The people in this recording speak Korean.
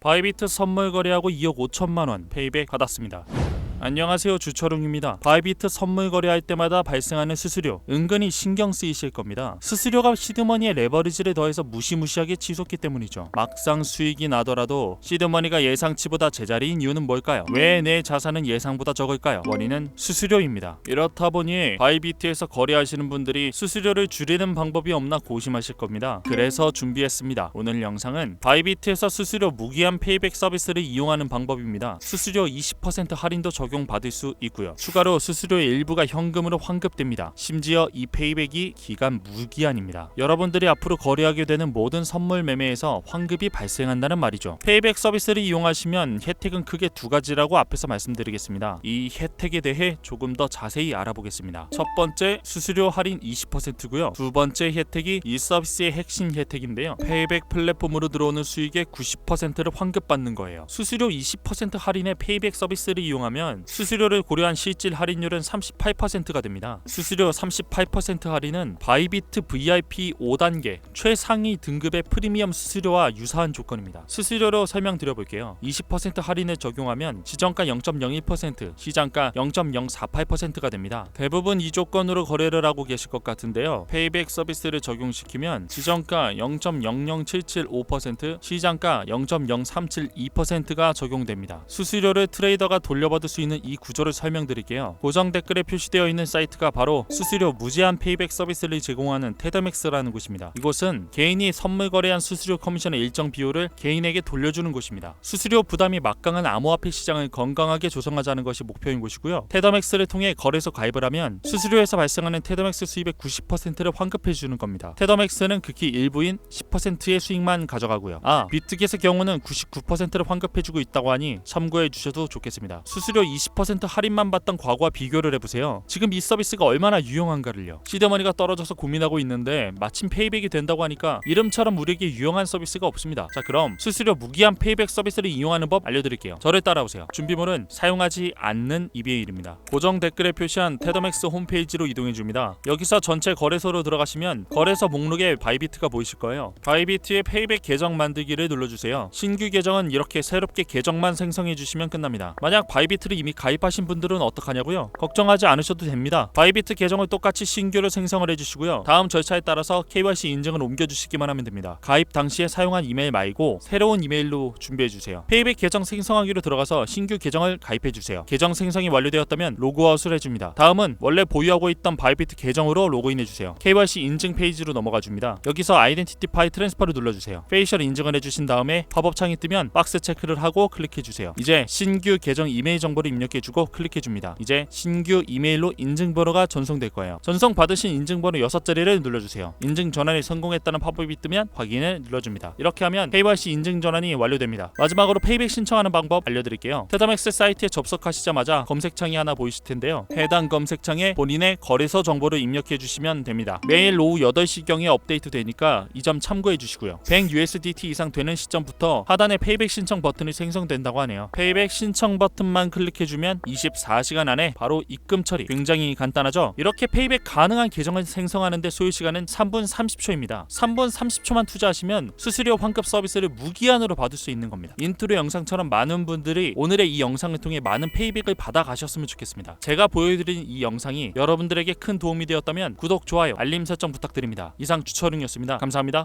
바이비트 선물 거래하고 2억 5천만 원 페이백 받았습니다. 안녕하세요 주철웅입니다. 바이비트 선물 거래할 때마다 발생하는 수수료 은근히 신경 쓰이실 겁니다. 수수료가 시드머니의 레버리지를 더해서 무시무시하게 치솟기 때문이죠. 막상 수익이 나더라도 시드머니가 예상치보다 제자리인 이유는 뭘까요? 왜 내 자산은 예상보다 적을까요? 원인은 수수료입니다. 이렇다 보니 바이비트에서 거래하시는 분들이 수수료를 줄이는 방법이 없나 고심하실 겁니다. 그래서 준비했습니다. 오늘 영상은 바이비트에서 수수료 무기한 페이백 서비스를 이용하는 방법입니다. 수수료 20% 할인도 적 용받을 수 있고요. 추가로 수수료의 일부가 현금으로 환급됩니다. 심지어 이 페이백이 기간 무기한입니다. 여러분들이 앞으로 거래하게 되는 모든 선물 매매에서 환급이 발생한다는 말이죠. 페이백 서비스를 이용하시면 혜택은 크게 두 가지라고 앞에서 말씀드리겠습니다. 이 혜택에 대해 조금 더 자세히 알아보겠습니다. 첫 번째 수수료 할인 20%고요. 두 번째 혜택이 이 서비스의 핵심 혜택인데요. 페이백 플랫폼으로 들어오는 수익의 90%를 환급받는 거예요. 수수료 20% 할인의 페이백 서비스를 이용하면 수수료를 고려한 실질 할인율은 38%가 됩니다. 수수료 38% 할인은 바이비트 VIP 5단계 최상위 등급의 프리미엄 수수료와 유사한 조건입니다. 수수료로 설명드려 볼게요. 20% 할인을 적용하면 시정가 0.01%, 시장가 0.048%가 됩니다. 대부분 이 조건으로 거래를 하고 계실 것 같은데요. 페이백 서비스를 적용시키면 시정가 0.00775%, 시장가 0.0372%가 적용됩니다. 수수료를 트레이더가 돌려받을 수 있는 이 구조를 설명드릴게요. 고정 댓글에 표시되어 있는 사이트가 바로 수수료 무제한 페이백 서비스를 제공하는 테더맥스라는 곳입니다. 이곳은 개인이 선물 거래한 수수료 커미션의 일정 비율을 개인에게 돌려주는 곳입니다. 수수료 부담이 막강한 암호화폐 시장을 건강하게 조성하자는 것이 목표인 곳이고요. 테더맥스를 통해 거래소 가입을 하면 수수료에서 발생하는 테더맥스 수입의 90%를 환급해 주는 겁니다. 테더맥스는 극히 일부인 10%의 수익만 가져가고요. 아, 비트겟의 경우는 99%를 환급해 주고 있다고 하니 참고해 주셔도 좋겠습니다. 수수료 20% 할인만 받던 과거와 비교를 해보세요. 지금 이 서비스가 얼마나 유용한가를요. 시드머니가 떨어져서 고민하고 있는데 마침 페이백이 된다고 하니까 이름처럼 우리에게 유용한 서비스가 없습니다. 자 그럼 수수료 무기한 페이백 서비스를 이용하는 법 알려드릴게요. 저를 따라오세요. 준비물은 사용하지 않는 이메일입니다. 고정 댓글에 표시한 테더맥스 홈페이지로 이동해 줍니다. 여기서 전체 거래소로 들어가시면 거래소 목록에 바이비트가 보이실 거예요. 바이비트의 페이백 계정 만들기를 눌러주세요. 신규 계정은 이렇게 새롭게 계정만 생성해 주시면 끝납니다. 만약 바이비트를 이미 가입하신 분들은 어떡하냐고요? 걱정하지 않으셔도 됩니다. 바이비트 계정을 똑같이 신규로 생성을 해주시고요. 다음 절차에 따라서 KYC 인증을 옮겨주시기만 하면 됩니다. 가입 당시에 사용한 이메일 말고 새로운 이메일로 준비해 주세요. 페이백 계정 생성하기로 들어가서 신규 계정을 가입해 주세요. 계정 생성이 완료되었다면 로그아웃을 해줍니다. 다음은 원래 보유하고 있던 바이비트 계정으로 로그인해 주세요. KYC 인증 페이지로 넘어가 줍니다. 여기서 아이덴티티 파이 트랜스퍼를 눌러주세요. 페이셜 인증을 해주신 다음에 팝업 창이 뜨면 박스 체크를 하고 클릭해 주세요. 이제 신규 계정 이메일 정보를 입력 해주고 클릭해 줍니다. 이제 신규 이메일로 인증번호가 전송될 거예요. 전송 받으신 인증번호 6자리를 눌러주세요. 인증 전환이 성공했다는 팝업이 뜨면 확인을 눌러줍니다. 이렇게 하면 KYC 인증 전환이 완료됩니다. 마지막으로 페이백 신청하는 방법 알려드릴게요. 테더맥스 사이트에 접속하시자마자 검색창이 하나 보이실 텐데요. 해당 검색창에 본인의 거래소 정보를 입력해 주시면 됩니다. 매일 오후 8시경에 업데이트 되니까 이 점 참고해 주시고요. 100 USDT 이상 되는 시점부터 하단에 페이백 신청 버튼이 생성된다고 하네요. 페이백 신청 버튼만 클릭 해 주면 24시간 안에 바로 입금 처리. 굉장히 간단하죠? 이렇게 페이백 가능한 계정을 생성하는데 소요 시간은 3분 30초입니다. 3분 30초만 투자하시면 수수료 환급 서비스를 무기한으로 받을 수 있는 겁니다. 인트로 영상처럼 많은 분들이 오늘의 이 영상을 통해 많은 페이백을 받아 가셨으면 좋겠습니다. 제가 보여드린 이 영상이 여러분들에게 큰 도움이 되었다면 구독, 좋아요, 알림 설정 부탁드립니다. 이상 주철웅이었습니다. 감사합니다.